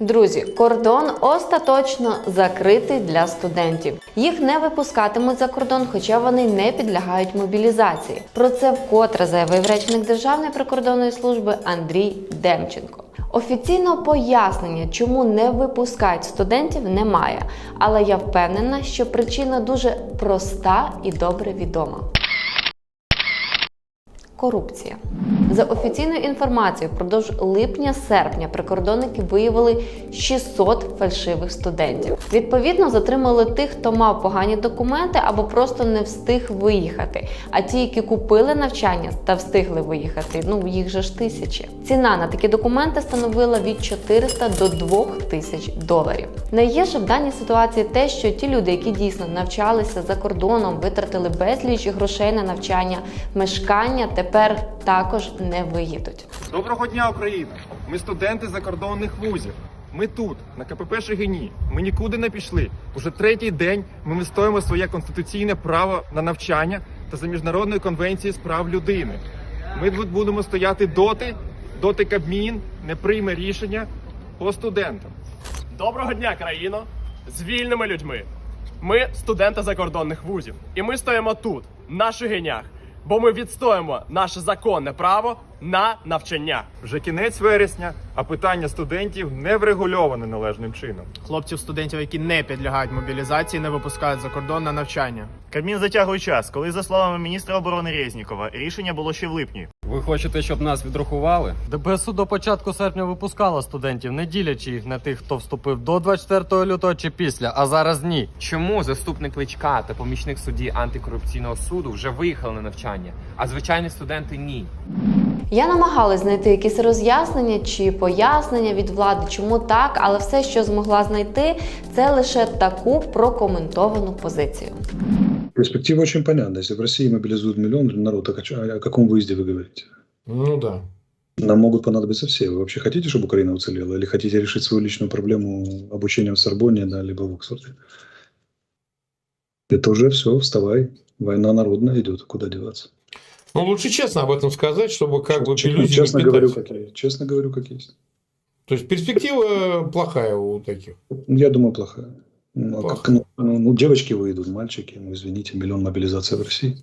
Друзі, кордон остаточно закритий для студентів. Їх не випускатимуть за кордон, хоча вони не підлягають мобілізації. Про це вкотре заявив речник Державної прикордонної служби Андрій Демченко. Офіційного пояснення, чому не випускають студентів, немає. Але я впевнена, що причина дуже проста і добре відома. Корупція за офіційною інформацією, впродовж липня-серпня прикордонники виявили 600 фальшивих студентів. Відповідно, затримали тих, хто мав погані документи або просто не встиг виїхати. А ті, які купили навчання та встигли виїхати, ну їх же ж тисячі. Ціна на такі документи становила від 400 до 2000 доларів. Найгірше в даній ситуації те, що ті люди, які дійсно навчалися за кордоном, витратили безліч грошей на навчання, мешкання, тепер також не виїдуть. Доброго дня, Україна! Ми студенти закордонних вузів. Ми тут, на КПП Шегині. Ми нікуди не пішли. Уже третій день ми вистоїмо своє конституційне право на навчання та за міжнародною конвенцією з прав людини. Ми тут будемо стояти доти, доти Кабмін не прийме рішення по студентам. Доброго дня, країно! З вільними людьми. Ми студенти закордонних вузів. І ми стоїмо тут, на Шигинях, бо ми відстоїмо наше законне право на навчання. Вже кінець вересня, а питання студентів не врегульоване належним чином. Хлопців студентів, які не підлягають мобілізації, не випускають за кордон на навчання. Кабмін затягує час, коли, за словами міністра оборони Резнікова, рішення було ще в липні. Ви хочете, щоб нас відрахували? ДБСУ до початку серпня випускала студентів, не ділячи їх на тих, хто вступив до 24 лютого чи після, а зараз ні. Чому заступник Кличка та помічник судді антикорупційного суду вже виїхали на навчання, а звичайні студенти ні? Я намагалась знайти якісь роз'яснення чи пояснення від влади, чому так, але все, що змогла знайти, це лише таку прокоментовану позицію. Перспектива очень понятна. Если в России мобилизуют миллион народ, о о каком выезде вы говорите? Ну да. Нам могут понадобиться все. Вы вообще хотите, чтобы Украина уцелела? Или хотите решить свою личную проблему обучением в Сорбонне, да, либо в Оксфорде? Это уже все, вставай. Война народная идет, куда деваться? Ну, лучше честно об этом сказать, чтобы как бы Честно- иллюзии честно не говорю, питать. как есть. Честно говорю, как есть. То есть перспектива плохая у таких. Я думаю, плохая. Ну, а как, ну, ну, ну, девочки выйдут, мальчики, ну, извините, миллион мобилизация в России.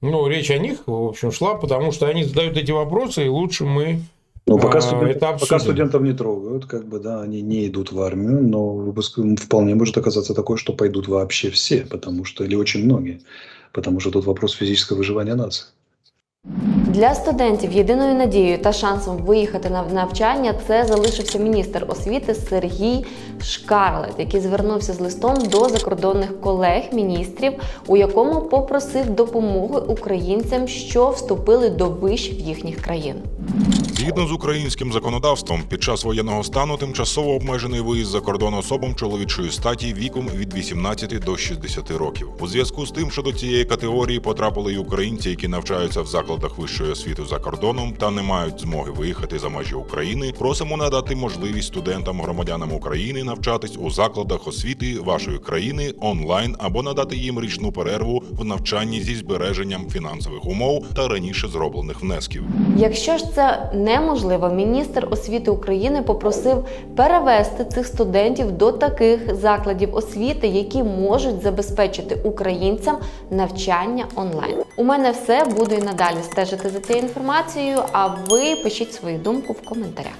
Ну, речь о них, в общем, шла, потому что они задают эти вопросы, и лучше мы... Но пока, А, студент- это пока студентов не трогают, как бы, да, они не идут в армию, но выпуск вполне может оказаться такое, что пойдут вообще все, потому что, или очень многие, потому что тут вопрос физического выживания нации. Для студентів єдиною надією та шансом виїхати на навчання це залишився міністр освіти Сергій Шкарлет, який звернувся з листом до закордонних колег-міністрів, у якому попросив допомоги українцям, що вступили до виш в їхніх країн. Згідно з українським законодавством, під час воєнного стану тимчасово обмежений виїзд за кордон особам чоловічої статі віком від 18 до 60 років. У зв'язку з тим, що до цієї категорії потрапили й українці, які навчаються в закладах вищої освіти за кордоном та не мають змоги виїхати за межі України, просимо надати можливість студентам громадянам України навчатись у закладах освіти вашої країни онлайн або надати їм річну перерву в навчанні зі збереженням фінансових умов та раніше зроблених внесків. Якщо ж це неможливо, міністр освіти України попросив перевести цих студентів до таких закладів освіти, які можуть забезпечити українцям навчання онлайн. У мене все буду і надалі стежити за цією інформацією. А ви пишіть свою думку в коментарях.